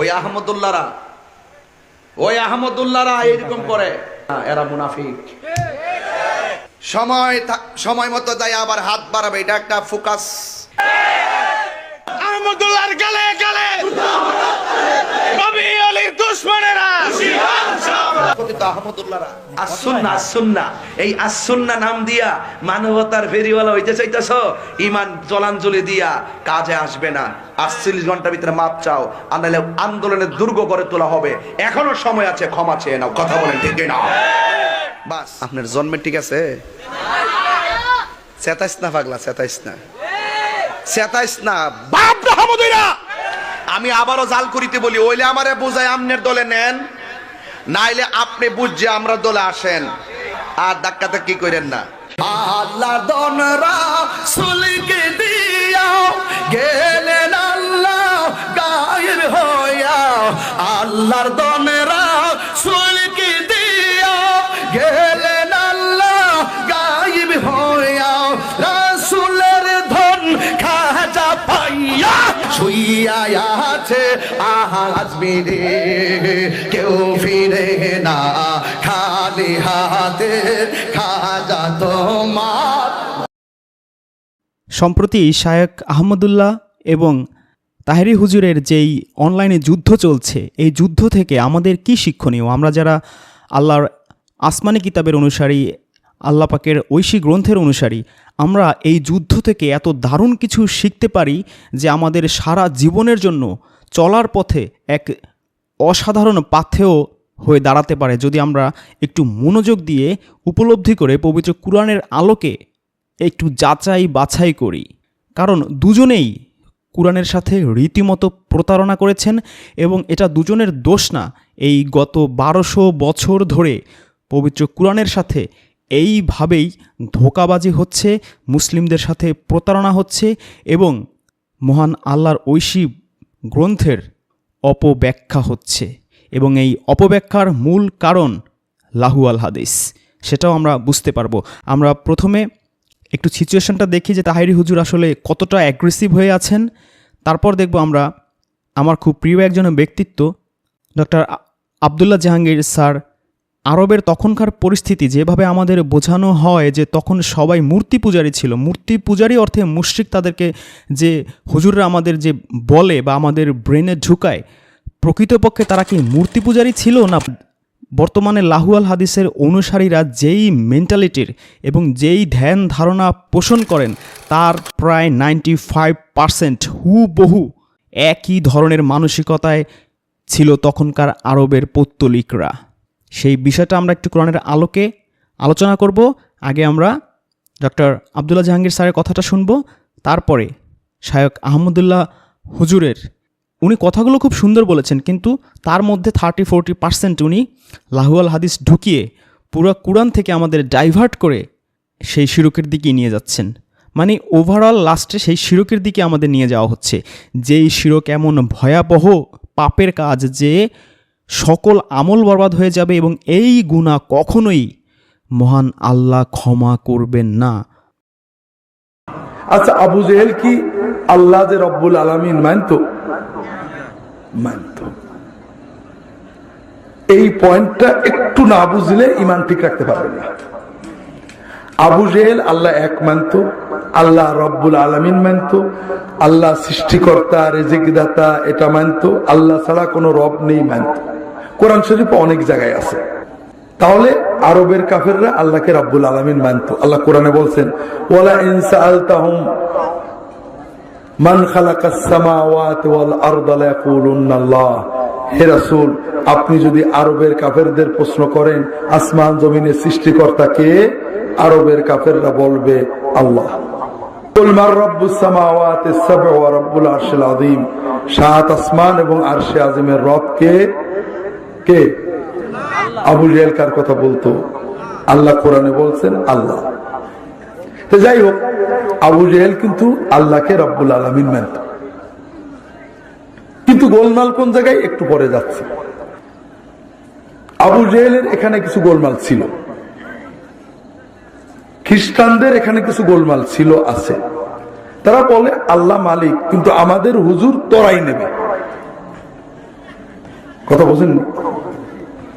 ওই আহমদুল্লাহরা ওই আহমদুল্লাহরা এরকম করে। এরা মুনাফিক। সময় সময় মতো যাই আবার হাত বাড়াবে এটা একটা ফোকাস। আহমদুল্লাহর গালে গালে। কবি আলীর দুশ্মনেরা। কথিত আহমদুল্লাহরা। আসুন্না আসুন্না এই আসুন্না নাম দিয়া মানবতার ফেরিওয়ালা হইতে চাইতেছ ইমান জলাঞ্জলি দিয়া কাজে আসবে না। আটচল্লিশ ঘণ্টার ভিতরে মাপ চাও আর আন্দোলনের দুর্গ করে তোলা হবে। এখনও সময় আছে ক্ষমা চেয়ে নাও। কথা বলেন ঠিক না বাস। আপনার জন্মে ঠিক আছে? চেতাইস না পাগলা চেতাইস না। চেতাইস না। বাপ আহমদুল্লাহ আমি আবারও জাল করিতে বলি ওইলে আমারে বোঝায় আমনের দলে নেন। নাইলে আপনি বুঝছে আমরা দলে আসেন। আর ধাক্কাতে কি করেন না? আল্লাহ দনরা সুলকে দিয়া গেলেন আল্লাহ গায়ের হইয়া আল্লাহর দনরা সুলকে দিয়া গেলেন আল্লাহ গায়েব হইয়া রাসূলের ধন খাজা পাইয়া শুইয়া আছে মেরে কেউ ফিরে না, খালি হাতে খাজা তোমার। সম্প্রতি শায়েক আহমদুল্লাহ এবং তাহেরি হুজুরের যেই অনলাইনে যুদ্ধ চলছে, এই যুদ্ধ থেকে আমাদের কি শিক্ষণীয়? আমরা যারা আল্লাহর আসমানি কিতাবের অনুসারী, আল্লাহ পাকের ঐশী গ্রন্থের অনুসারী, আমরা এই যুদ্ধ থেকে এত দারুণ কিছু শিখতে পারি যে আমাদের সারা জীবনের জন্য চলার পথে এক অসাধারণ পাথেয় হয়ে দাঁড়াতে পারে যদি আমরা একটু মনোযোগ দিয়ে উপলব্ধি করে পবিত্র কোরআনের আলোকে একটু যাচাই বাছাই করি। কারণ দুজনেই কোরআনের সাথে রীতিমতো প্রতারণা করেছেন এবং এটা দুজনের দোষ না। এই গত বারোশো বছর ধরে পবিত্র কোরআনের সাথে এইভাবেই ধোকাবাজি হচ্ছে, মুসলিমদের সাথে প্রতারণা হচ্ছে এবং মহান আল্লাহর ঐশী গ্রন্থের অপব্যাখ্যা হচ্ছে এবং এই অপব্যাখ্যার মূল কারণ লাহু আল হাদিস। সেটাও আমরা বুঝতে পারব। আমরা প্রথমে একটু সিচুয়েশনটা দেখি যে তাহিরি হুজুর আসলে কতটা অ্যাগ্রেসিভ হয়ে আছেন। তারপর দেখব আমরা আমার খুব প্রিয় একজন ব্যক্তিত্ব ডক্টর আবদুল্লাহ জাহাঙ্গীর স্যার আরবের তখনকার পরিস্থিতি যেভাবে আমাদের বোঝানো হয় যে তখন সবাই মূর্তি পূজারি ছিল। মূর্তি পূজারি অর্থে মুশ্রিক তাদেরকে যে হুজুররা আমাদের যে বলে বা আমাদের ব্রেনে ঢুকায়, প্রকৃতপক্ষে তারা কি মূর্তি পূজারি ছিল না? বর্তমানে লাহুয়াল হাদিসের অনুসারীরা যেই মেন্টালিটির এবং যেই ধ্যান ধারণা পোষণ করেন, তার প্রায় নাইনটি ফাইভ পারসেন্ট হুবহু একই ধরনের মানসিকতায় ছিল তখনকার আরবের পৌত্তলিকরা। সেই বিষয়টা আমরা একটু কোরআনের আলোকে আলোচনা করব। আগে আমরা ডক্টর আবদুল্লাহ জাহাঙ্গীর স্যারের কথাটা শুনব। তারপরে শায়ক আহমদুল্লাহ হুজুরের। উনি কথাগুলো খুব সুন্দর বলেছেন, কিন্তু তার মধ্যে থার্টি, ফোরটি পার্সেন্ট উনি লাহুয়াল হাদিস ঢুকিয়ে পুরো কোরআন থেকে আমাদের ডাইভার্ট করে সেই শিরকের দিকে নিয়ে যাচ্ছেন। মানে ওভারঅল লাস্টে সেই শিরকের দিকে আমাদের নিয়ে যাওয়া হচ্ছে। যেই শিরক এমন ভয়াবহ পাপের কাজ যে সকল আমল বরবাদ হয়ে যাবে এবং এই গুণা কখনোই মহান আল্লাহ ক্ষমা করবেন না। আচ্ছা আবু জেহেল কি আল্লাহ যে রব্বুল আলমিন মানত? মানত। এই পয়েন্টটা একটু না বুঝলে ইমান ঠিক রাখতে পারবেন না। আবু জেহেল, আল্লাহ এক মানত, আল্লাহ রব্বুল আলমিন মানত, আল্লাহ সৃষ্টিকর্তা, রেজিকদাতা এটা মানত, আল্লাহ ছাড়া কোনো রব নেই মানত। কোরআন শরীফ অনেক জায়গায় আছে। তাহলে আরবের কাফেররা আল্লাহকে রব্বুল আলমিন মানত। আল্লাহ কোরআনে বলছেন ওলা ইনসা আলতাহুম মান খালাকাস সামাওয়াতি ওয়াল আরদা লায়াকুলুন্না আল্লাহ। হে রাসূল, আপনি যদি আরবের কাফেরদের প্রশ্ন করেন, আসমান জমিনের সৃষ্টিকর্তা কে? আরবের কাফেররা বলবে, আল্লাহ। সাত আসমান এবং আরশে আযীমের রব কে? কে? আবু জেহেল কার কথা বলতো? আল্লাহ কোরআনে বলছেন, আল্লাহ। তো যাই হোক আবু জেহেল কিন্তু আল্লাহকে রব্বুল আলমিন মানত। কিন্তু গোলমাল কোন জায়গায়? একটু পরে যাচ্ছে। আবু জেহেলের এখানে কিছু গোলমাল ছিল। খ্রিস্টানদের এখানে কিছু গোলমাল ছিল, আছে। তারা বলে, আল্লাহ মালিক, কিন্তু আমাদের হুজুর তরাই নেবে। কথা বোঝেন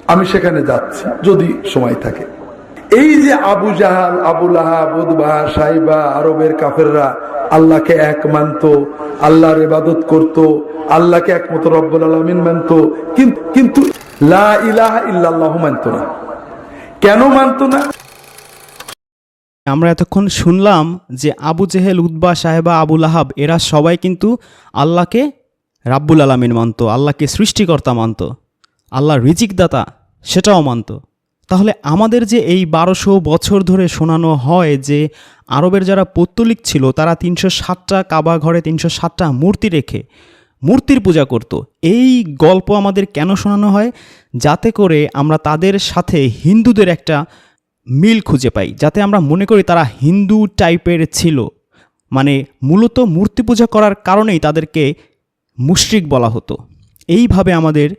আমি সেখানে যাচ্ছি, যদি সময় থাকে। এই যে আবু জাহাল আবুল সাইবা, আরবের কাফেররা আল্লাহকে এক মানত, আল্লাহর ইবাদত করত, আল্লাহকে একমত রব্বুল আলমিন মানত, কিন- কিন্তু লা মানত না। কেন মানত না? আমরা এতক্ষণ শুনলাম যে আবু জেহেল উদ্বা সাহেবা আবুল আহাব এরা সবাই কিন্তু আল্লাহকে রাব্বুল আলামিন মানত, আল্লাহকে সৃষ্টিকর্তা মানত আল্লাহ রিজিকদাতা, সেটাও মানত। তাহলে আমাদের যে এই বারোশো বছর ধরে শোনানো হয় যে আরবের যারা পত্তলিক ছিল, তারা তিনশো ষাটটা কাবা ঘরে তিনশো ষাটটা মূর্তি রেখে মূর্তির পূজা করত। এই গল্প আমাদের কেন শোনানো হয়? যাতে করে আমরা তাদের সাথে হিন্দুদের একটা মিল খুঁজে পাই। যাতে আমরা মনে করি তারা হিন্দু টাইপের ছিল। মানে মূলত মূর্তি পূজা করার কারণেই তাদেরকে মুশরিক বলা হতো। এইভাবে আমাদের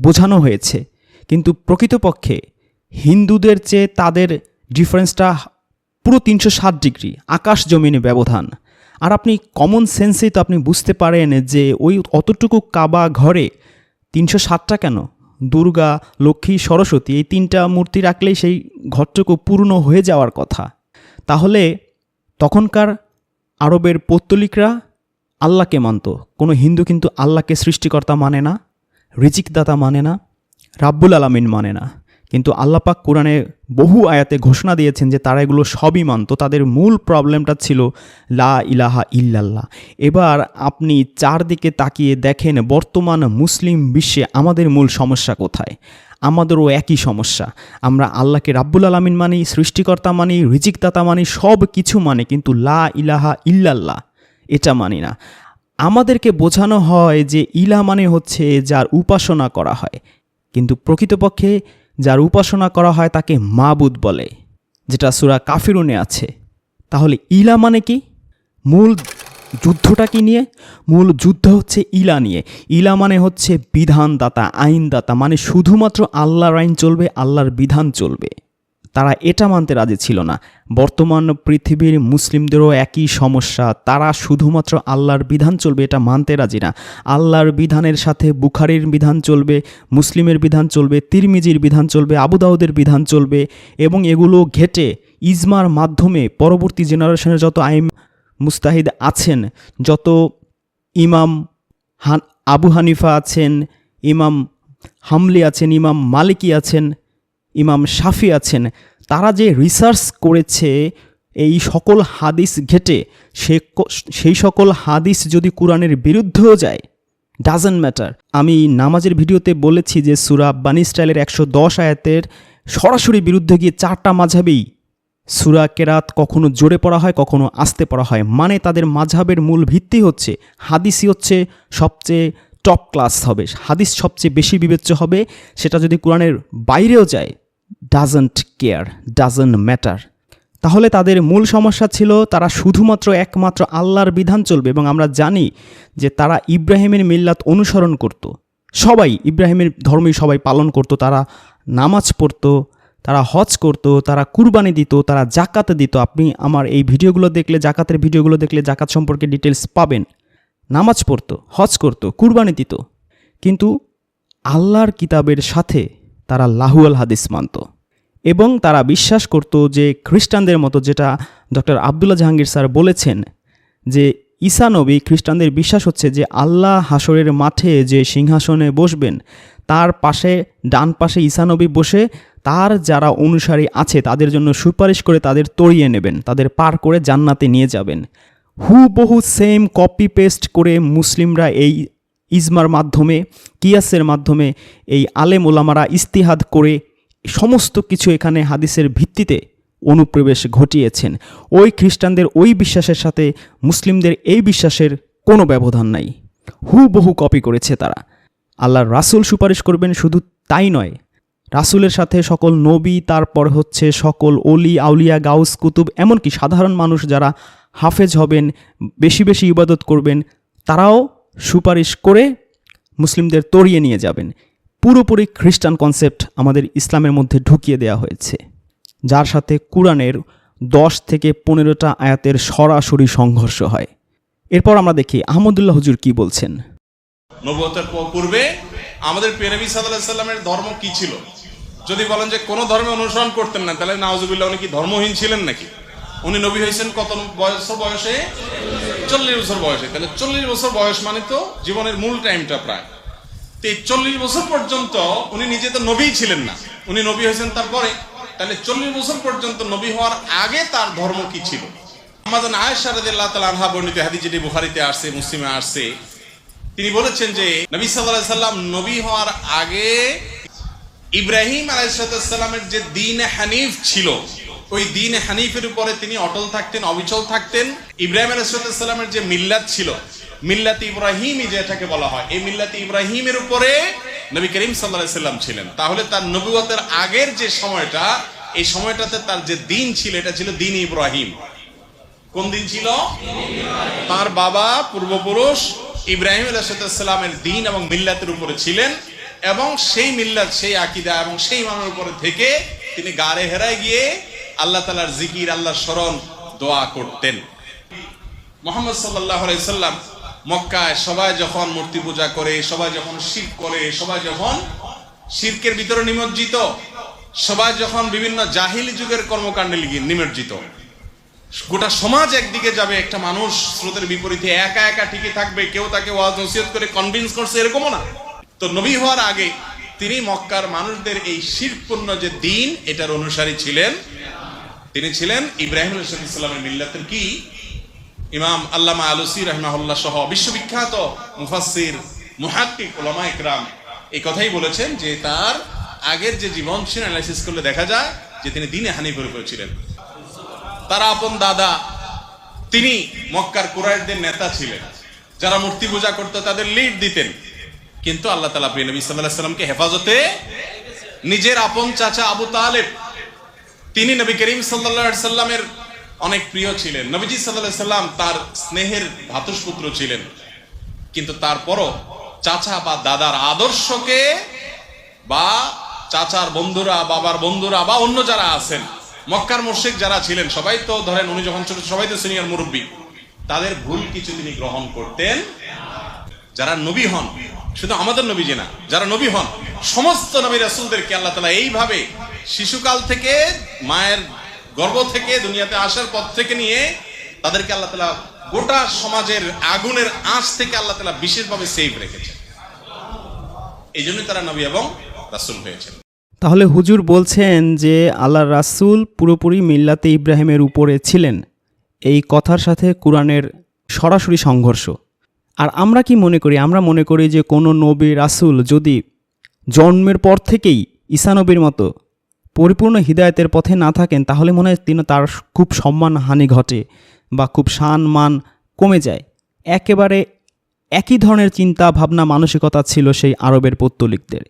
বোঝানো হয়েছে। কিন্তু প্রকৃতপক্ষে হিন্দুদের চেয়ে তাদের ডিফারেন্সটা পুরো তিনশো ষাট ডিগ্রি, আকাশ জমিনে ব্যবধান। আর আপনি কমন সেন্সেই তো আপনি বুঝতে পারেন যে ওই অতটুকু কাবা ঘরে তিনশো ষাটটা কেন? দুর্গা, লক্ষ্মী, সরস্বতী এই তিনটা মূর্তি রাখলেই সেই ঘরটুকু পূর্ণ হয়ে যাওয়ার কথা। তাহলে তখনকার আরবের পৌত্তলিকরা আল্লাহকে মানত। কোনো হিন্দু কিন্তু আল্লাহকে সৃষ্টিকর্তা মানে না, রিজিকদাতা মানে না, রাব্বুল আলামিন মানে না। কিন্তু আল্লাপাক কোরআনে বহু আয়াতে ঘোষণা দিয়েছেন যে তারা এগুলো সবই মানত। তাদের মূল প্রবলেমটা ছিল লা ইলাহা ইল্লাল্লাহ। এবার আপনি চারদিকে তাকিয়ে দেখেন বর্তমান মুসলিম বিশ্বে আমাদের মূল সমস্যা কোথায়? আমাদেরও একই সমস্যা। আমরা আল্লাহকে রাব্বুল আলামিন মানি, সৃষ্টিকর্তা মানি, রিজিকদাতা মানি সব কিছু মানে কিন্তু লা ইলাহা ইল্লাল্লাহ এটা মানি না। আমাদেরকে বোঝানো হয় যে ইলা মানে হচ্ছে যার উপাসনা করা হয়। কিন্তু প্রকৃতপক্ষে যার উপাসনা করা হয় তাকে মাবুদ বলে, যেটা সুরা কাফিরুনে আছে। তাহলে ইলা মানে কি? মূল যুদ্ধটা কি নিয়ে? মূল যুদ্ধ হচ্ছে ইলা নিয়ে। ইলা মানে হচ্ছে বিধানদাতা, আইনদাতা মানে শুধুমাত্র আল্লাহর আইন চলবে, আল্লাহর বিধান চলবে। তারা এটা মানতে রাজি ছিল না। বর্তমান পৃথিবীর মুসলিমদেরও একই সমস্যা। তারা শুধুমাত্র আল্লাহর বিধান চলবে এটা মানতে রাজি না। আল্লাহর বিধানের সাথে বুখারির বিধান চলবে, মুসলিমের বিধান চলবে, তিরমিজির বিধান চলবে, আবুদাউদের বিধান চলবে এবং এগুলো ঘেটে ইজমার মাধ্যমে পরবর্তী জেনারেশনের যত আইম মুস্তাহিদ আছেন, যত ইমাম হান আবু হানিফা আছেন, ইমাম হামলি আছেন, ইমাম মালিকি আছেন ইমাম শাফি আছেন, তারা যে রিসার্চ করেছে এই সকল হাদিস ঘেটে, সে সেই সকল হাদিস যদি কোরআনের বিরুদ্ধেও যায় ডাজেন্ট ম্যাটার আমি নামাজের ভিডিওতে বলেছি যে সুরা বানি স্টাইলের একশো দশ আয়াতের সরাসরি বিরুদ্ধে গিয়ে চারটা মাঝাবেই সুরা কেরাত কখনো জোরে পড়া হয়, কখনো আস্তে পড়া হয়। মানে তাদের মাঝাবের মূল ভিত্তি হচ্ছে, হাদিসই হচ্ছে সবচেয়ে টপ ক্লাস হবে। হাদিস সবচেয়ে বেশি বিবেচ্য হবে, সেটা যদি কোরআনের বাইরেও যায় ডাজন্ট কেয়ার ডাজন্ট ম্যাটার তাহলে তাদের মূল সমস্যা ছিল তারা শুধুমাত্র একমাত্র আল্লাহর বিধান চলবে এবং আমরা জানি যে তারা ইব্রাহিমের মিল্লাত অনুসরণ করত। সবাই ইব্রাহিমের ধর্মই সবাই পালন করত, তারা নামাজ পড়তো, তারা হজ করত, তারা কুরবানি দিত, তারা জাকাত দিত। আপনি আমার এই ভিডিওগুলো দেখলে জাকাতের ভিডিওগুলো দেখলে জাকাত সম্পর্কে ডিটেলস পাবেন। নামাজ পড়তো, হজ করত, কুরবানি দিত। কিন্তু আল্লাহর কিতাবের সাথে তারা লাহুয়াল হাদিস মানত। এবং তারা বিশ্বাস করত যে খ্রিস্টানদের মতো যেটা ডক্টর আবদুল্লাহ জাহাঙ্গীর স্যার বলেছেন, যে ঈসা নবী খ্রিস্টানদের বিশ্বাস হচ্ছে যে আল্লাহ হাসরের মাঠে যে সিংহাসনে বসবেন, তার পাশে, ডান পাশে ঈসা নবী বসে তার যারা অনুসারী আছে তাদের জন্য সুপারিশ করে তাদের তরিয়ে নেবেন, তাদের পার করে জান্নাতে নিয়ে যাবেন। হুবহু সেম কপি পেস্ট করে মুসলিমরা এই ইজমার মাধ্যমে, কিয়াসের মাধ্যমে এই আলেম ওলামারা ইস্তিহাদ করে সমস্ত কিছু এখানে হাদিসের ভিত্তিতে অনুপ্রবেশ ঘটিয়েছেন। ওই খ্রিস্টানদের ওই বিশ্বাসের সাথে মুসলিমদের এই বিশ্বাসের কোনো ব্যবধান নাই। হুবহু কপি করেছে তারা। আল্লাহর রাসূল সুপারিশ করবেন শুধু তাই নয়, রাসূলের সাথে সকল নবী, তারপর হচ্ছে সকল অলি আউলিয়া, গাউস, কুতুব, এমনকি সাধারণ মানুষ যারা হাফেজ হবেন, বেশি বেশি ইবাদত করবেন, তারাও সুপারিশ করে মুসলিমদের তরিয়ে নিয়ে যাবেন। পুরোপুরি খ্রিস্টান কনসেপ্ট আমাদের ইসলামের মধ্যে ঢুকিয়ে দেওয়া হয়েছে। যার সাথে কোরআনের দশ থেকে পনেরোটা আয়াতের সরাসরি সংঘর্ষ হয়। এরপর আমরা দেখি আহমদুল্লাহ হুজুর কি বলছেন। নবতের পূর্বে আমাদের পেনবী সাল্লামের ধর্ম কি ছিল? যদি বলেন যে কোনো ধর্মে অনুসরণ করতেন না, তাহলে নাওজুবিল্লাহ উনি কি ধর্মহীন ছিলেন নাকি? উনি নবী হয়েছেন কত বয়স বয়সে? চল্লিশ বছর বয়সে। তাহলে চল্লিশ বছর বয়স মানে তো জীবনের মূল টাইমটা প্রায়। তো এই চল্লিশ বছর পর্যন্ত উনি নিজে তো নবী ছিলেন না। উনি নবী হয়েছেন তারপরে। তাহলে চল্লিশ বছর পর্যন্ত নবী হওয়ার আগে তার ধর্ম কি ছিল? আমাদের আয়েশা রাদিয়াল্লাহু তাআলা আনহা বর্ণিত হাদিস যেটি বুখারীতে আসছে, মুসলিমে আসছে। তিনি বলেছেন যে, নবী সাল্লাল্লাহু সাল্লাম নবী হওয়ার আগে ইব্রাহিম আলাইসালামের যে দিন হানিফ ছিল ওই দিন হানিফের উপরে তিনি অটল থাকতেন, অবিচল থাকতেন। ইব্রাহিম আলাইসালামের যে মিল্লাত ছিল, মিল্লাত ইব্রাহিমই যেটাকে বলা হয়, এই মিল্লাত ইব্রাহিমের উপরে নবী করিম সাল্লাহ সাল্লাম ছিলেন। তাহলে তার নবুয়তের আগের যে সময়টা, এই সময়টাতে তার যে দিন ছিল, এটা ছিল দিন ইব্রাহিম। কোন দিন ছিল? তার বাবা পূর্বপুরুষ ইব্রাহিম আলাইসালামের দিন এবং মিল্লাতের উপরে ছিলেন এবং সেই মিল্লাত, সেই আকিদা এবং সেই মানের উপরে থেকে তিনি গাড়ে হেরায় গিয়ে আল্লাহ তালার জিকির আল্লাহ স্মরণ দোয়া করতেন। মোহাম্মদ সাল্লাহ মক্কায় সবাই যখন মূর্তি পূজা করে, সবাই যখন শির করে, সবাই যখন শিরকের ভিতরে নিমজ্জিত, সবাই যখন বিভিন্ন জাহিলি যুগের কর্মকাণ্ডে নিমজ্জিত। গোটা সমাজ একদিকে যাবে, একটা মানুষ স্রোতের বিপরীতে একা একা ঠিকই থাকবে, কেউ তাকে ওয়াজ নসিহত করে কনভিন্স করছে, এরকমও না। তো নবী হওয়ার আগে তিনি মক্কার মানুষদের এই শিরপূর্ণ যে দিন, এটার অনুসারী ছিলেন তিনি ছিলেন ইব্রাহিম ইসলামের মিল্লাতের কি? ইমাম আল্লামা আলুসি রহমাহুল্লাহ সহ বিশ্ববিখ্যাত মুফাসসির, মুহাক্কিক ওলামা ইকরাম এই কথাই বলেছেন যে তার আগের যে জীবন ছিল অ্যানালাইসিস করলে দেখা যায় যে তিনি দিনে হানিফের উপরে ছিলেন তার আপন দাদা, তিনি মক্কার কুরাইশদের নেতা ছিলেন। যারা মূর্তি পূজা করতো, তাদের লিড দিতেন। কিন্তু আল্লাহ তালা প্রিয় নবী সাল্লাহ সাল্লামকে হেফাজতে নিজের আপন চাচা আবু তালেব তিনি নবী করিম সাল্লা সাল্লামের অনেক প্রিয় ছিলেন। নবীজি সাল্লাহ সাল্লাম তার স্নেহের ভাতুষপুত্র ছিলেন। কিন্তু তারপরও চাচা বা দাদার আদর্শকে বা চাচার বন্ধুরা, বাবার বন্ধুরা বা অন্য যারা আছেন, মক্কার মুর্শিক যারা ছিলেন, সবাই তো ধরেন উনি যখন ছোট, সবাই তো সিনিয়র মুরব্বী, তাদের ভুল কিছু তিনি গ্রহণ করতেন। যারা নবী হন, শুধু আমাদের নবী যে না, যারা নবী হন, সমস্ত নবী রাসুলদেরকে আল্লাহ তালা এইভাবে শিশুকাল থেকে, মায়ের গর্ভ থেকে, দুনিয়াতে আসার পর থেকে নিয়ে তাদেরকে আল্লাহ তালা গোটা সমাজের আগুনের আঁচ থেকে আল্লাহ তালা বিশেষভাবে সেভ রেখেছেন এই জন্য তারা নবী এবং রাসুল হয়েছেন। তাহলে হুজুর বলছেন যে আল্লাহ রাসূল পুরোপুরি মিল্লাতে ইব্রাহিমের উপরে ছিলেন। এই কথার সাথে কোরআনের সরাসরি সংঘর্ষ। আর আমরা কি মনে করি? আমরা মনে করি যে কোনো নবী রাসূল যদি জন্মের পর থেকেই ঈসানবীর মতো পরিপূর্ণ হৃদায়তের পথে না থাকেন, তাহলে মনে হয় তিনি তার খুব সম্মানহানি ঘটে বা খুব সান মান কমে যায়। একেবারে একই ধরনের চিন্তা, ভাবনা, মানসিকতা ছিল সেই আরবের পৌত্তলিকদের।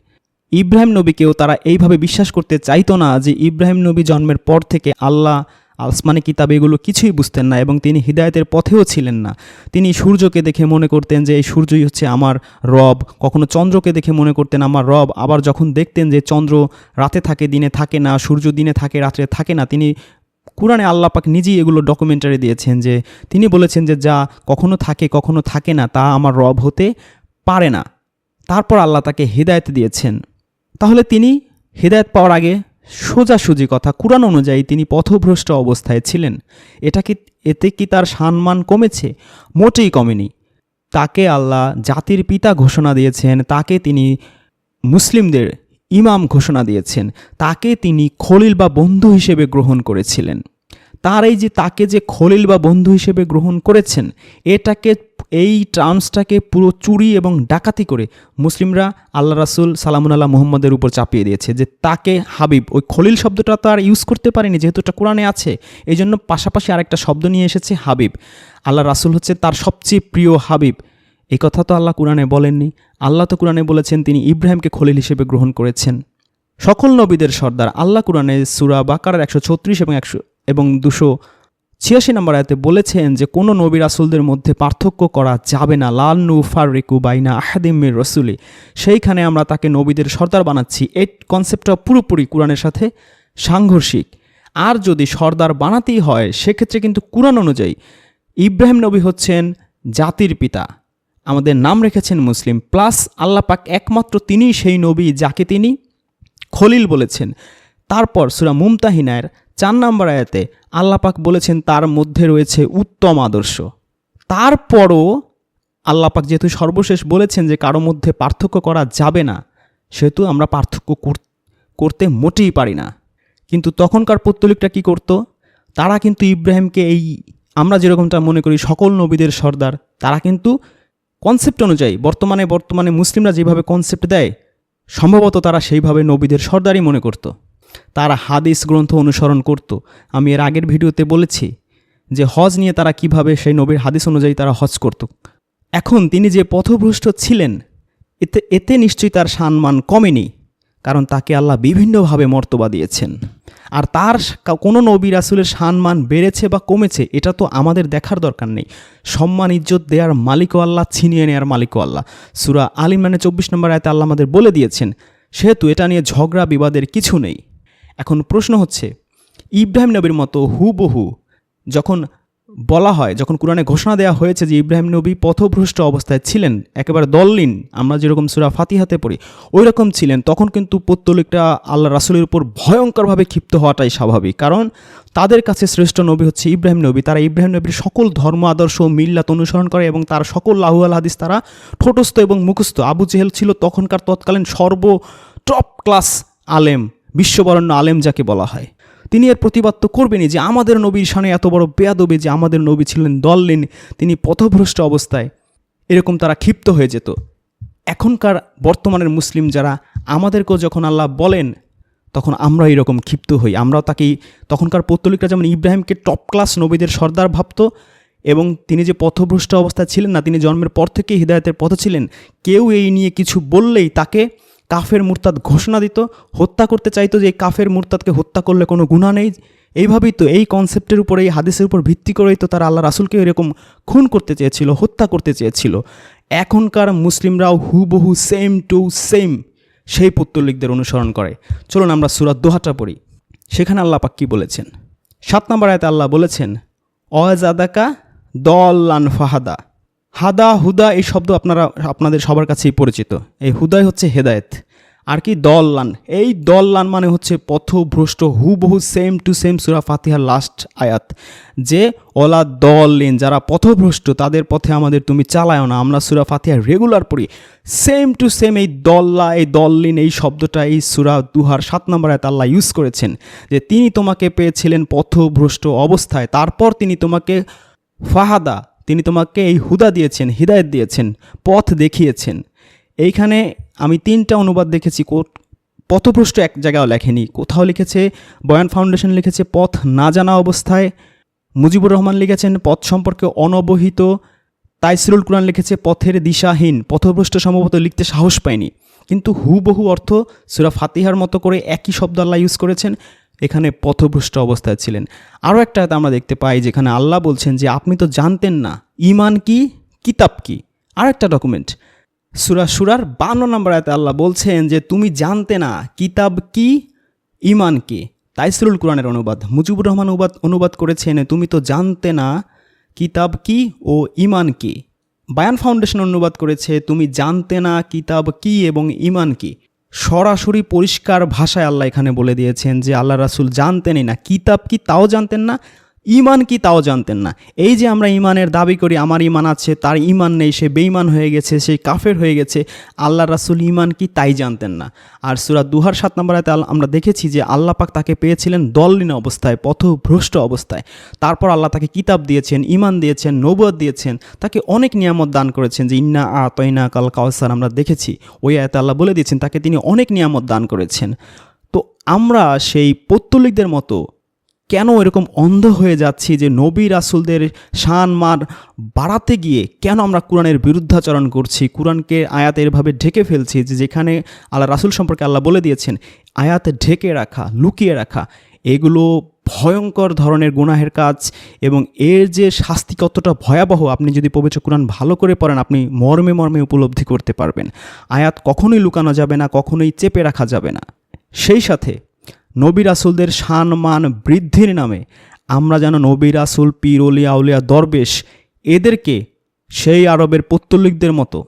ইব্রাহিম নবীকেও তারা এইভাবে বিশ্বাস করতে চাইতো না যে ইব্রাহিম নবী জন্মের পর থেকে আল্লাহ আসমানি কিতাব এগুলো কিছুই বুঝতেন না এবং তিনি হৃদায়তের পথেও ছিলেন না। তিনি সূর্যকে দেখে মনে করতেন যে এই সূর্যই হচ্ছে আমার রব। কখনো চন্দ্রকে দেখে মনে করতেন, আমার রব। আবার যখন দেখতেন যে চন্দ্র রাতে থাকে, দিনে থাকে না, সূর্য দিনে থাকে, রাত্রে থাকে না, তিনি কোরআনে আল্লাহ পাক নিজেই এগুলো ডকুমেন্টারি দিয়েছেন যে তিনি বলেছেন যে যা কখনো থাকে কখনো থাকে না, তা আমার রব হতে পারে না। তারপর আল্লাহ তাকে হেদায়েত দিয়েছেন। তাহলে তিনি হেদায়েত পাওয়ার আগে সোজাসুজি কথা। কোরআন অনুযায়ী তিনি পথভ্রষ্ট অবস্থায় ছিলেন। এটা কি, এতে কি তার সম্মান কমেছে? মোটেই কমেনি। তাকে আল্লাহ জাতির পিতা ঘোষণা দিয়েছেন, তাকে তিনি মুসলিমদের ইমাম ঘোষণা দিয়েছেন, তাকে তিনি খলিল বা বন্ধু হিসেবে গ্রহণ করেছিলেন। তার এই যে তাকে যে খলিল বা বন্ধু হিসেবে গ্রহণ করেছেন, এটাকে, এই টার্মসটাকে পুরো চুরি এবং ডাকাতি করে মুসলিমরা আল্লাহ রাসুল সালামুন আল্লাহ মুহম্মদের উপর চাপিয়ে দিয়েছে যে তাকে হাবিব, ওই খলিল শব্দটা তো আর ইউজ করতে পারেনি যেহেতু এটা কোরআনে আছে এই জন্য পাশাপাশি আরেকটা শব্দ নিয়ে এসেছে হাবিব। আল্লাহ রাসুল হচ্ছে তার সবচেয়ে প্রিয় হাবিব। এই কথা তো আল্লাহ কোরআনে বলেননি। আল্লাহ তো কোরআনে বলেছেন তিনি ইব্রাহিমকে খলিল হিসেবে গ্রহণ করেছেন। সকল নবীদের সর্দার। আল্লাহ কোরআনে সুরা বাকার একশো ছত্রিশ এবং একশো এবং দুশো ছিয়াশি নম্বর আয়াতে বলেছেন যে, কোনো নবী রাসুলদের মধ্যে পার্থক্য করা যাবে না। লাল নু ফারিকু বাইনা আহাদিমের রসুলি। সেইখানে আমরা তাকে নবীদের সর্দার বানাচ্ছি। এই কনসেপ্টটা পুরোপুরি কোরআনের সাথে সাংঘর্ষিক। আর যদি সর্দার বানাতেই হয়, সেক্ষেত্রে কিন্তু কোরআন অনুযায়ী ইব্রাহিম নবী হচ্ছেন জাতির পিতা। আমাদের নাম রেখেছেন মুসলিম। প্লাস আল্লাহ পাক একমাত্র তিনিই সেই নবী যাকে তিনি খলিল বলেছেন। তারপর সুরা মুমতাহিনার চার নম্বর আয়াতে আল্লাহ পাক বলেছেন, তার মধ্যে রয়েছে উত্তম আদর্শ। তারপরও আল্লাহ পাক যেহেতু সর্বশেষ বলেছেন যে কারও মধ্যে পার্থক্য করা যাবে না, সেহেতু আমরা পার্থক্য করতে মোটেই পারি না। কিন্তু তখনকার পত্তলিকটা কি করত? তারা কিন্তু ইব্রাহিমকে এই, আমরা যেরকমটা মনে করি, সকল নবীদের সর্দার, তারা কিন্তু কনসেপ্ট অনুযায়ী, বর্তমানে বর্তমানে মুসলিমরা যেভাবে কনসেপ্ট দেয়, সম্ভবত তারা সেইভাবে নবীদের সর্দারই মনে করত। তারা হাদিস গ্রন্থ অনুসরণ করত। আমি এর আগের ভিডিওতে বলেছি যে হজ নিয়ে তারা কীভাবে সেই নবীর হাদিস অনুযায়ী তারা হজ করত। এখন তিনি যে পথভ্রষ্ট ছিলেন, এতে এতে নিশ্চয়ই তার সম্মান কমেনি, কারণ তাকে আল্লাহ বিভিন্নভাবে মর্তবা দিয়েছেন। আর তার কোনো নবী রাসুলের সম্মান বেড়েছে বা কমেছে, এটা তো আমাদের দেখার দরকার নেই। সম্মান, ইজ্জত দেওয়ার মালিকও আল্লাহ, ছিনিয়ে নেওয়ার মালিকও আল্লাহ। সুরা আলিমানে চব্বিশ নম্বর আয়তে আল্লাহ আমাদের বলে দিয়েছেন, সেহেতু এটা নিয়ে ঝগড়া, বিবাদের কিছু নেই। এখন প্রশ্ন হচ্ছে, ইব্রাহিম নবীর মতো হুবহু যখন বলা হয়, যখন কোরআনে ঘোষণা দেওয়া হয়েছে যে ইব্রাহিম নবী পথভ্রষ্ট অবস্থায় ছিলেন, একেবারে দল্লিন আমরা যেরকম সুরা ফাতিহাতে পড়ি ওই রকম ছিলেন, তখন কিন্তু পত্তলিকটা আল্লাহ রাসুলের উপর ভয়ঙ্করভাবে ক্ষিপ্ত হওয়াটাই স্বাভাবিক। কারণ তাদের কাছে শ্রেষ্ঠ নবী হচ্ছে ইব্রাহিম নবী, তারা ইব্রাহিম নবীর সকল ধর্ম, আদর্শ, মিল্লাত অনুসরণ করে এবং তার সকল লাহু আল হাদিস তারা ঠোঁটস্থ এবং মুখস্থ। আবু জেহেল ছিল তখনকার তৎকালীন সর্ব টপ ক্লাস আলেম। বিশ্ববরণ্য আলেম যাকে বলা হয়। তিনি এর প্রতিবাদ তো করবেনই যে আমাদের নবীর সামনে এত বড় বেয়াদবি যে আমাদের নবী ছিলেন দললিন, তিনি পথভ্রষ্ট অবস্থায়। এরকম তারা ক্ষিপ্ত হয়ে যেত। এখনকার বর্তমানের মুসলিম যারা, আমাদেরকেও যখন আল্লাহ বলেন, তখন আমরা এরকম ক্ষিপ্ত হই। আমরাও তাকেই, তখনকার পৌত্তলিকরা যেমন ইব্রাহিমকে টপ ক্লাস নবীদের সর্দার ভাবত, এবং তিনি যে পথভ্রষ্ট অবস্থায় ছিলেন না, তিনি জন্মের পর থেকেই হৃদায়তের পথে ছিলেন, কেউ এই নিয়ে কিছু বললেই তাকে কাফের মুরতাদ ঘোষণা দিত, হত্যা করতে চাইতো যে এই কাফের মুরতাদকে হত্যা করলে কোনো গুণা নেই। এইভাবেই তো এই কনসেপ্টের উপর, এই হাদিসের উপর ভিত্তি করেই তো তারা আল্লাহ রাসুলকে এরকম খুন করতে চেয়েছিল, হত্যা করতে চেয়েছিল। এখনকার মুসলিমরাও হুবহু সেম টু সেম সেই পুত্তলিকদের অনুসরণ করে। চলুন আমরা সুরাত দোহাটা পড়ি। সেখানে আল্লাহ পাক কি বলেছেন? সাত নম্বর আয়তে আল্লাহ বলেছেন, অজাদাকা দল আন ফাহাদা। হাদা, হুদা এই শব্দ আপনারা, আপনাদের সবার কাছেই পরিচিত। এই হুদাই হচ্ছে হেদায়েত। আর কি দল্লান? এই দল্লান মানে হচ্ছে পথভ্রষ্ট, হুবহু সেম টু সেম সুরা ফাতিহার লাস্ট আয়াত। যে, ওলা দলিন যারা পথভ্রষ্ট, তাদের পথে আমাদের তুমি চালায়ও না। আমরা সুরা ফাতিহা রেগুলার পড়ি। সেম টু সেম এই দল্লা, এই দল্লিন, এই শব্দটা এই সুরা দুহার সাত নম্বর আয়াত আল্লাহ ইউজ করেছেন। যে, তিনি তোমাকে পেয়েছিলেন পথভ্রষ্ট অবস্থায়। তারপর তিনি তোমাকে ফাহাদা তিনি তোমাকে এই হুদা দিয়েছেন, হৃদায়ত দিয়েছেন, পথ দেখিয়েছেন। এইখানে আমি তিনটা অনুবাদ দেখেছি পথভ্রষ্ট এক জায়গাও লেখেনি। কোথাও লিখেছে, বয়ান ফাউন্ডেশন লিখেছে, পথ না জানা অবস্থায়। মুজিবুর রহমান লিখেছেন, পথ সম্পর্কে অনবহিত। তাইসিরুল কোরআন লিখেছে, পথের দিশাহীন, পথভ্রষ্ট সম্ভবত লিখতে সাহস পায়নি। কিন্তু হুবহু অর্থ সুরা ফাতিহার মতো করে একই শব্দ আল্লাহ ইউজ করেছেন। এখানে পথভ্রষ্ট অবস্থায় ছিলেন। আরও একটা আমরা দেখতে পাই যেখানে আল্লাহ বলছেন যে, আপনি তো জানতেন না ইমান কি, কিতাব কি? আর একটা ডকুমেন্ট সুরা সুরার বান্ন নম্বর আয়তে আল্লাহ বলছেন যে, তুমি জানতে না, কিতাব কি ইমান কি? তাইসরুল কোরআনের অনুবাদ, মুজিবুর রহমান অনুবাদ অনুবাদ করেছেন, তুমি তো জানতে না, কিতাব কি ও ইমান কি? বায়ান ফাউন্ডেশন অনুবাদ করেছে, তুমি জানতে না, কিতাব কি এবং ইমান কি? সরাসরি পরিষ্কার ভাষায় আল্লাহ এখানে বলে দিয়েছেন যে আল্লাহ রাসুল জানতেনই না। কিতাব কি তাও জানতেন না? ইমান কি তাও জানতেন না। এই যে আমরা ইমানের দাবি করি, আমার ইমান আছে, তার ইমান নেই, সে বেইমান হয়ে গেছে, সে কাফের হয়ে গেছে আল্লাহ রাসুল ইমান কি তাই জানতেন না। আর সুরা দুহার সাত নম্বর আয়াতে আমরা দেখেছি যে আল্লাহ পাক তাকে পেয়েছিলেন দললীন অবস্থায়, পথভ্রষ্ট অবস্থায়। তারপর আল্লাহ তাকে কিতাব দিয়েছেন, ইমান দিয়েছেন নবদ দিয়েছেন, তাকে অনেক নিয়ামত দান করেছেন যে ইন্না আ তৈনা কাল কাউসার আমরা দেখেছি। ওই আয়াতে আল্লাহ বলে দিয়েছেন, তাকে তিনি অনেক নিয়ামত দান করেছেন। তো আমরা সেই পত্তলিকদের মতো কেন এরকম অন্ধ হয়ে যাচ্ছি যে নবী রাসুলদের শান মার বাড়াতে গিয়ে কেন আমরা কোরআনের বিরুদ্ধাচরণ করছি? কোরআনকে আয়াত এরভাবে ঢেকে ফেলছি যে যেখানে আল্লাহ রাসুল সম্পর্কে আল্লাহ বলে দিয়েছেন, আয়াত ঢেকে রাখা, লুকিয়ে রাখা, এগুলো ভয়ঙ্কর ধরনের গুনাহের কাজ এবং এর যে শাস্তি কতটা ভয়াবহ, আপনি যদি পবিত্র কোরআন ভালো করে পড়েন, আপনি মর্মে মর্মে উপলব্ধি করতে পারবেন। আয়াত কখনোই লুকানো যাবে না, কখনোই চেপে রাখা যাবে না। সেই সাথে নবী রাসুলদের সান মান বৃদ্ধির নামে আমরা যেন নবী রাসুল, পীর অলিয়া উলিয়া দরবেশ এদেরকে সেই আরবের পত্তলিকদের মতো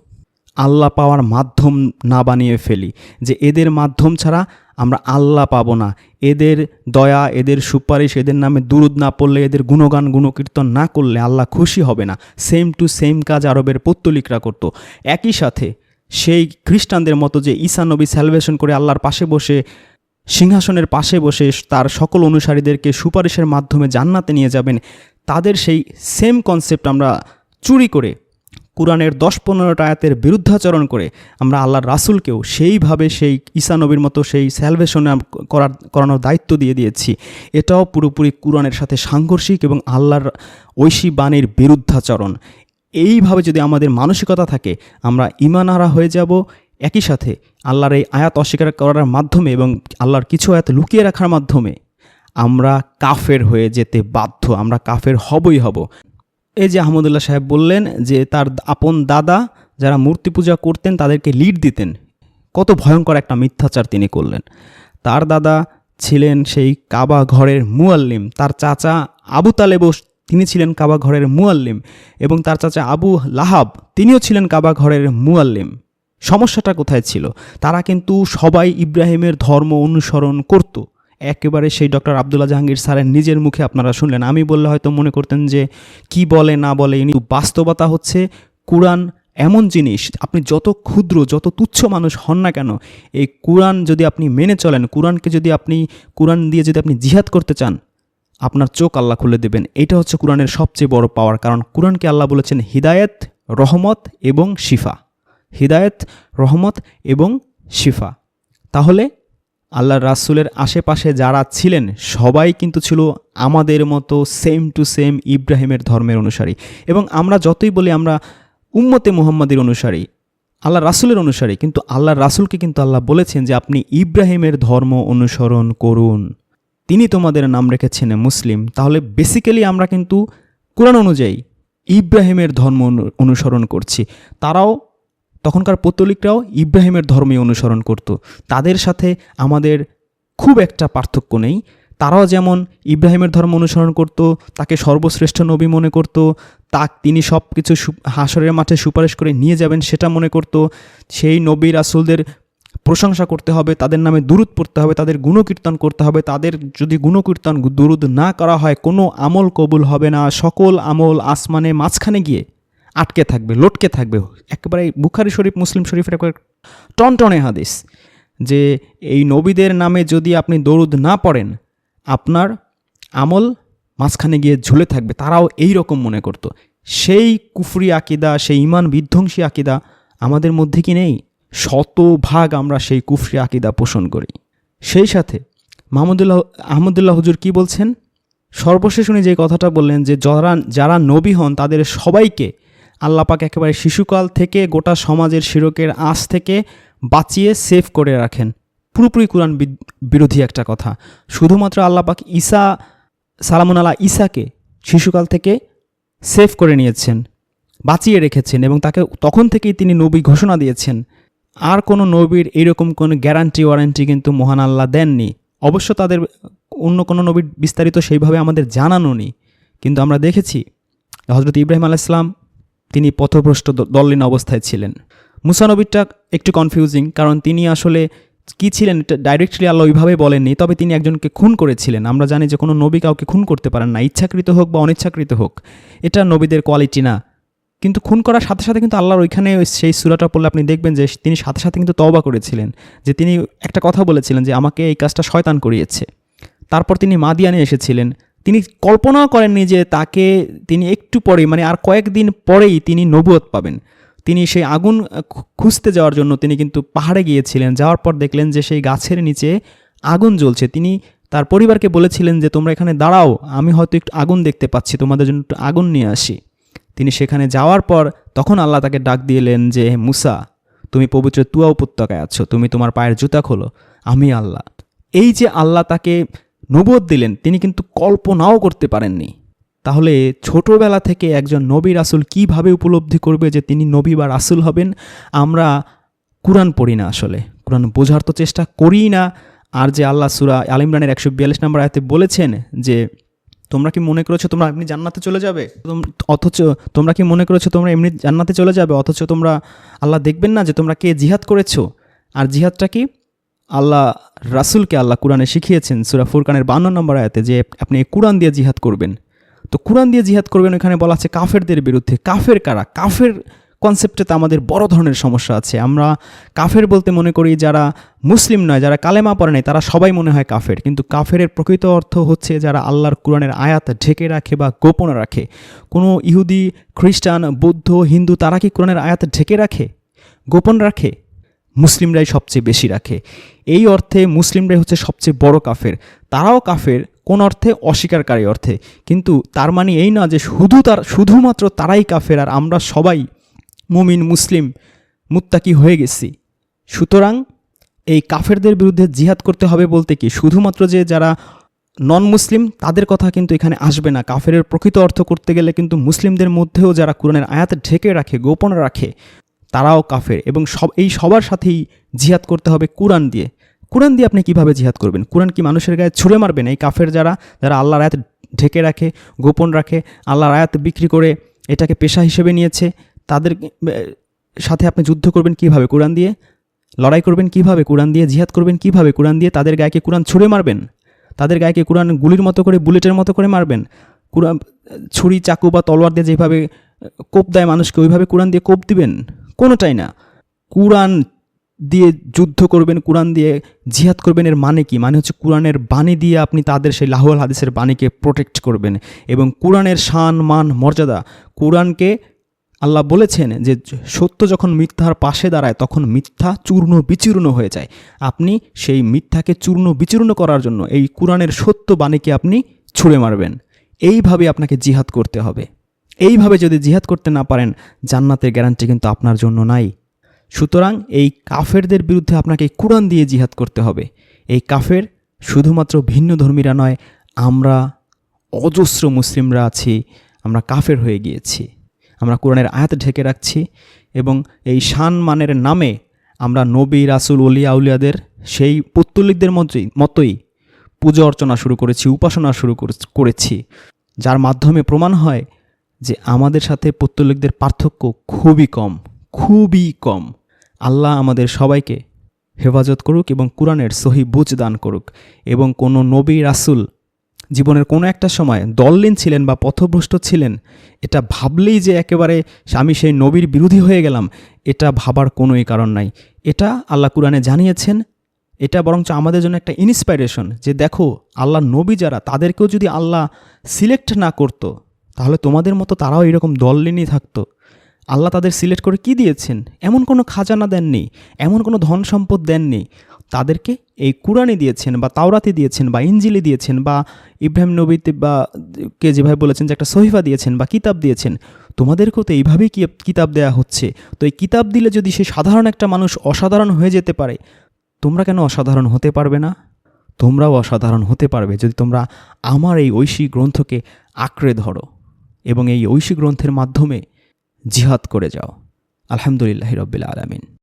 আল্লাহ পাওয়ার মাধ্যম না বানিয়ে ফেলি, যে এদের মাধ্যম ছাড়া আমরা আল্লাহ পাবো না। এদের দয়া, এদের সুপারিশ, এদের নামে দুরুদ না পড়লে, এদের গুণগান, গুণকীর্তন না করলে আল্লাহ খুশি হবে না। সেম টু সেম কাজ আরবের পত্তলিকরা করত। একই সাথে সেই খ্রিস্টানদের মতো যে ঈসা নবী স্যালভেশন করে আল্লাহর পাশে বসে সিংহাসনের পাশে বসে তার সকল অনুসারীদেরকে সুপারিশের মাধ্যমে জান্নাতে নিয়ে যাবেন। তাদের সেই সেম কনসেপ্ট আমরা চুরি করে, কোরআনের দশ পনেরোটা আয়াতের বিরুদ্ধাচরণ করে আমরা আল্লাহর রাসুলকেও সেইভাবে সেই ঈসা নবীর মতো সেই স্যালভেশন করার, করানোর দায়িত্ব দিয়ে দিয়েছি। এটাও পুরোপুরি কোরআনের সাথে সাংঘর্ষিক এবং আল্লাহর ঐশী বাণীর বিরুদ্ধাচরণ। এইভাবে যদি আমাদের মানসিকতা থাকে, আমরা ইমানহারা হয়ে যাব একই সাথে আল্লাহর এই আয়াত অস্বীকার করার মাধ্যমে এবং আল্লাহর কিছু আয়াত লুকিয়ে রাখার মাধ্যমে আমরা কাফের হয়ে যেতে বাধ্য, আমরা কাফের হবই হব। এই যে আহমদুল্লাহ সাহেব বললেন যে তার আপন দাদা যারা মূর্তি পূজা করতেন তাদেরকে লিড দিতেন। কত ভয়ঙ্কর একটা মিথ্যাচার তিনি করলেন। তার দাদা ছিলেন সেই কাবা ঘরের মুয়াল্লিম, তার চাচা আবু তালেবও তিনি ছিলেন কাবা ঘরের মুয়াল্লিম এবং তার চাচা আবু লাহাব, তিনিও ছিলেন কাবা ঘরের মুয়াল্লিম। সমস্যাটা কোথায় ছিল? তারা কিন্তু সবাই ইব্রাহিমের ধর্ম অনুসরণ করত। একেবারে সেই ডক্টর আবদুল্লাহ জাহাঙ্গীর স্যারের নিজের মুখে আপনারা শুনলেন। আমি বললে হয়তো মনে করতেন যে, কি বলে, না বলে, ইনি বাস্তবতা হচ্ছে কোরআন এমন জিনিস, আপনি যত ক্ষুদ্র, যত তুচ্ছ মানুষ হন না কেন, এই কোরআন যদি আপনি মেনে চলেন, কোরআনকে যদি আপনি, কোরআন দিয়ে যদি আপনি জিহাদ করতে চান, আপনার চোখ আল্লাহ খুলে দেবেন। এটা হচ্ছে কোরআনের সবচেয়ে বড় পাওয়ার কারণ কোরআনকে আল্লাহ বলেছেন, হিদায়েত, রহমত এবং শিফা। হিদায়েত, রহমত এবং শিফা। তাহলে আল্লাহ রাসুলের আশেপাশে যারা ছিলেন, সবাই কিন্তু ছিল আমাদের মতো সেম টু সেম ইব্রাহিমের ধর্মের অনুসারী। এবং আমরা যতই বলি আমরা উম্মতে মুহাম্মাদের অনুসারী আল্লাহ রাসুলের অনুসারী, কিন্তু আল্লাহ রাসুলকে কিন্তু আল্লাহ বলেছেন যে আপনি ইব্রাহিমের ধর্ম অনুসরণ করুন। তিনি তোমাদের নাম রেখেছেন মুসলিম। তাহলে বেসিক্যালি আমরা কিন্তু কোরআন অনুযায়ী ইব্রাহিমের ধর্ম অনু- অনুসরণ করছি। তারাও তখনকার পত্তলিকরাও ইব্রাহিমের ধর্মই অনুসরণ করত। তাদের সাথে আমাদের খুব একটা পার্থক্য নেই। তারাও যেমন ইব্রাহিমের ধর্ম অনুসরণ করত, তাকে সর্বশ্রেষ্ঠ নবী মনে করত তা তিনি সব কিছু হাসরের মাঠে সুপারিশ করে নিয়ে যাবেন সেটা মনে করত, সেই নবী রাসুলদের প্রশংসা করতে হবে, তাদের নামে দুরুদ পড়তে হবে, তাদের গুণকীর্তন করতে হবে, তাদের যদি গুণকীর্তন দুরুদ না করা হয়, কোনো আমল কবুল হবে না। সকল আমল আসমানে মাঝখানে গিয়ে আটকে থাকবে, লটকে থাকবে। একেবারে বুখারি শরীফ, মুসলিম শরীফের একবার টনটনে হাদিস যে এই নবীদের নামে যদি আপনি দরুদ না পড়েন, আপনার আমল মাঝখানে গিয়ে ঝুলে থাকবে। তারাও এই রকম মনে করত। সেই কুফরি আকিদা, সেই ইমান বিধ্বংসী আকিদা আমাদের মধ্যে কি নেই? শতভাগ আমরা সেই কুফরি আকিদা পোষণ করি। সেই সাথে মাহমুদুল্লাহ, আহমদুল্লাহ হুজুর কি বলছেন? সর্বশেষ উনি যে কথাটা বললেন যে, যারা যারা নবী হন তাদের সবাইকে আল্লাপাক একেবারে শিশুকাল থেকে গোটা সমাজের শিরকের আঁচ থেকে বাঁচিয়ে সেভ করে রাখেন। পুরোপুরি কোরআন বিরোধী একটা কথা। শুধুমাত্র আল্লাপাক ঈসা, সালামুন আল্লাহ ঈসাকে শিশুকাল থেকে সেভ করে নিয়েছেন, বাঁচিয়ে রেখেছেন এবং তাকে তখন থেকেই তিনি নবী ঘোষণা দিয়েছেন। আর কোনো নবীর এরকম কোনো গ্যারান্টি ওয়ারেন্টি কিন্তু মহান আল্লাহ দেননি। অবশ্য তাদের অন্য কোনো নবীর বিস্তারিত সেইভাবে আমাদের জানানো নেই কিন্তু আমরা দেখেছি হজরত ইব্রাহিম আলাইসলাম তিনি পথভ্রষ্ট দল্লীন অবস্থায় ছিলেন। মুসা নবীরটা একটু কনফিউজিং কারণ তিনি আসলে কি ছিলেন, এটা ডাইরেক্টলি আল্লাহ ওইভাবে বলেননি, তবে তিনি একজনকে খুন করেছিলেন। আমরা জানি যে কোনো নবী কাউকে খুন করতে পারেন না, ইচ্ছাকৃত হোক বা অনিচ্ছাকৃত হোক, এটা নবীদের কোয়ালিটি না। কিন্তু খুন করার সাথে সাথে কিন্তু আল্লাহর ওইখানে ওই সেই সুরাটা পড়লে আপনি দেখবেন যে তিনি সাথে সাথে কিন্তু তওবা করেছিলেন। যে তিনি একটা কথা বলেছিলেন যে আমাকে এই কাজটা শয়তান করিয়েছে। তারপর তিনি মাদিয়ানে এসেছিলেন। তিনি কল্পনাও করেননি যে তাকে তিনি একটু পরে মানে আর কয়েকদিন পরেই তিনি নবুয়ত পাবেন। তিনি সেই আগুন খুঁজতে যাওয়ার জন্য তিনি কিন্তু পাহাড়ে গিয়েছিলেন। যাওয়ার পর দেখলেন যে সেই গাছের নিচে আগুন জ্বলছে। তিনি তার পরিবারকে বলেছিলেন যে, তোমরা এখানে দাঁড়াও, আমি হয়তো একটু আগুন দেখতে পাচ্ছি, তোমাদের জন্য একটু আগুন নিয়ে আসি। তিনি সেখানে যাওয়ার পর তখন আল্লাহ তাকে ডাক দিলেন যে মুসা, তুমি পবিত্র তুয়া উপত্যকায় আছো, তুমি তোমার পায়ের জুতা খোলো, আমি আল্লাহ। এই যে আল্লাহ তাকে নবদ দিলেন, তিনি কিন্তু কল্পনাও করতে পারেননি। তাহলে ছোটবেলা থেকে একজন নবী রাসুল কীভাবে উপলব্ধি করবে যে তিনি নবী বা রাসুল হবেন? আমরা কোরআন পড়ি না আসলে। কোরআন বোঝার তো চেষ্টা করি না। আর যে আল্লাহ সুরা আল ইমরানের একশো বিয়াল্লিশ নম্বর আয়তে বলেছেন যে, তোমরা কি মনে করেছ তোমরা এমনি জান্নাতে চলে যাবে? অথচ তোমরা কি মনে করেছ তোমরা এমনি জান্নাতে চলে যাবে? অথচ তোমরা, আল্লাহ দেখবেন না যে তোমরা কে জিহাদ করেছ? আর জিহাদটা কি আল্লাহ, রাসূলকে আল্লাহ কোরআনে শিখিয়েছেন সুরা ফুরকানের বান্ন নম্বর আয়াতে যে আপনি কোরআন দিয়ে জিহাদ করবেন। তো কোরআন দিয়ে জিহাদ করবেন, ওখানে বলা আছে কাফেরদের বিরুদ্ধে। কাফের কারা? কাফের কনসেপ্টেতে আমাদের বড় ধরনের সমস্যা আছে। আমরা কাফের বলতে মনে করি যারা মুসলিম নয়, যারা কালেমা পড়ে নাই, তারা সবাই মনে হয় কাফের। কিন্তু কাফেরের প্রকৃত অর্থ হচ্ছে যারা আল্লাহর কোরআনের আয়াত ঢেকে রাখে বা গোপন রাখে। কোনো ইহুদি, খ্রিস্টান, বৌদ্ধ, হিন্দু তারা কি কোরআনের আয়াত ঢেকে রাখে? গোপন রাখে? মুসলিমরাই সবচেয়ে বেশি রাখে। এই অর্থে মুসলিমরাই হচ্ছে সবচেয়ে বড় কাফের। তারাও কাফের, কোন অর্থে? অস্বীকারী অর্থে। কিন্তু তার মানে এই না যে শুধু তার, শুধুমাত্র তারাই কাফের আর আমরা সবাই মুমিন, মুসলিম, মুত্তাকি হয়ে গেছি। সুতরাং এই কাফেরদের বিরুদ্ধে জিহাদ করতে হবে বলতে কি? শুধুমাত্র যে যারা নন মুসলিম তাদের কথা কিন্তু এখানে আসবে না। কাফেরের প্রকৃত অর্থ করতে গেলে কিন্তু মুসলিমদের মধ্যেও যারা কোরআনের আয়াত ঢেকে রাখে, গোপন রাখে তারাও কাফের এবং সব, এই সবার সাথেই জিহাদ করতে হবে কোরআন দিয়ে। কোরআন দিয়ে আপনি কীভাবে জিহাদ করবেন? কোরআন কি মানুষের গায়ে ছুঁড়ে মারবেন এই কাফের যারা যারা আল্লাহর আয়াত ঢেকে রাখে, গোপন রাখে, আল্লাহর আয়াত বিক্রি করে এটাকে পেশা হিসেবে নিয়েছে, তাদের সাথে আপনি যুদ্ধ করবেন কীভাবে কোরআন দিয়ে? লড়াই করবেন কীভাবে কোরআন দিয়ে? জিহাদ করবেন কীভাবে কোরআন দিয়ে? তাদের গায়েকে কোরআন ছুঁড়ে মারবেন? তাদের গায়েকে কোরআন গুলির মতো করে, বুলেটের মতো করে মারবেন? কোরআন, ছুরি, চাকু বা তলোয়ার দিয়ে যেভাবে কোপ দেয় মানুষকে, ওইভাবে কোরআন দিয়ে কোপ দিবেন? কোনোটাই না। কোরআন দিয়ে যুদ্ধ করবেন, কোরআন দিয়ে জিহাদ করবেন এর মানে কি? মানে হচ্ছে কোরআনের বাণী দিয়ে আপনি তাদের সেই লাহুয়াল হাদিসের বাণীকে প্রোটেক্ট করবেন। এবং কোরআনের শান, মান, মর্যাদা, কোরআনকে আল্লাহ বলেছেন যে সত্য যখন মিথ্যার পাশে দাঁড়ায়, তখন মিথ্যা চূর্ণ বিচূর্ণ হয়ে যায়। আপনি সেই মিথ্যাকে চূর্ণ বিচূর্ণ করার জন্য এই কোরআনের সত্য বাণীকে আপনি ছুঁড়ে মারবেন। এইভাবে আপনাকে জিহাদ করতে হবে। এইভাবে যদি জিহাদ করতে না পারেন, জান্নাতের গ্যারান্টি কিন্তু আপনার জন্য নাই। সুতরাং এই কাফেরদের বিরুদ্ধে আপনাকে কোরআন দিয়ে জিহাদ করতে হবে। এই কাফের শুধুমাত্র ভিন্ন ধর্মীরা নয়, আমরা অজস্র মুসলিমরা আছি, আমরা কাফের হয়ে গিয়েছি। আমরা কোরআনের আয়াত ঢেকে রাখছি এবং এই শান মানের নামে আমরা নবী, রাসুল অলিয়া উলিয়াদের সেই পত্তলিকদের মতোই মতোই পূজা অর্চনা শুরু করেছি, উপাসনা শুরু করে- করেছি। যার মাধ্যমে প্রমাণ হয় যে আমাদের সাথে পত্তলিকদের পার্থক্য খুবই কম খুবই কম। আল্লাহ আমাদের সবাইকে হেফাজত করুক এবং কোরআনের সহি বুঝ দান করুক এবং কোনো নবী রাসুল জীবনের কোনো একটা সময় দললীন ছিলেন বা পথভ্রষ্ট ছিলেন, এটা ভাবলেই যে একেবারে আমি সেই নবীর বিরোধী হয়ে গেলাম, এটা ভাবার কোনোই কারণ নাই। এটা আল্লাহ কোরআনে জানিয়েছেন, এটা বরঞ্চ আমাদের জন্য একটা ইন্সপাইরেশন যে দেখো আল্লাহ নবী যারা, তাদেরকেও যদি আল্লাহ সিলেক্ট না করতো তাহলে তোমাদের মতো তারাও এরকম দল নিয়ে থাকতো। আল্লাহ তাদের সিলেক্ট করে কি দিয়েছেন? এমন কোনো খাজানা দেননি, এমন কোনো ধন সম্পদ দেননি। তাদেরকে এই কুরআনে দিয়েছেন বা তাওরাতে দিয়েছেন বা ইঞ্জিলি দিয়েছেন বা ইব্রাহিম নবীতে বা কে যেভাবে বলেছেন যে একটা সহিফা দিয়েছেন বা কিতাব দিয়েছেন। তোমাদেরকেও তো এইভাবেই কি কিতাব দেয়া হচ্ছে। তো এই কিতাব দিলে যদি সে সাধারণ একটা মানুষ অসাধারণ হয়ে যেতে পারে, তোমরা কেন অসাধারণ হতে পারবে না? তোমরাও অসাধারণ হতে পারবে যদি তোমরা আমার এই ঐশী গ্রন্থকে আঁকড়ে ধরো। এবং এই ঐশী গ্রন্থের মাধ্যমে জিহাদ করে যাও। আলহামদুলিল্লাহ রব্বিল আলমিন।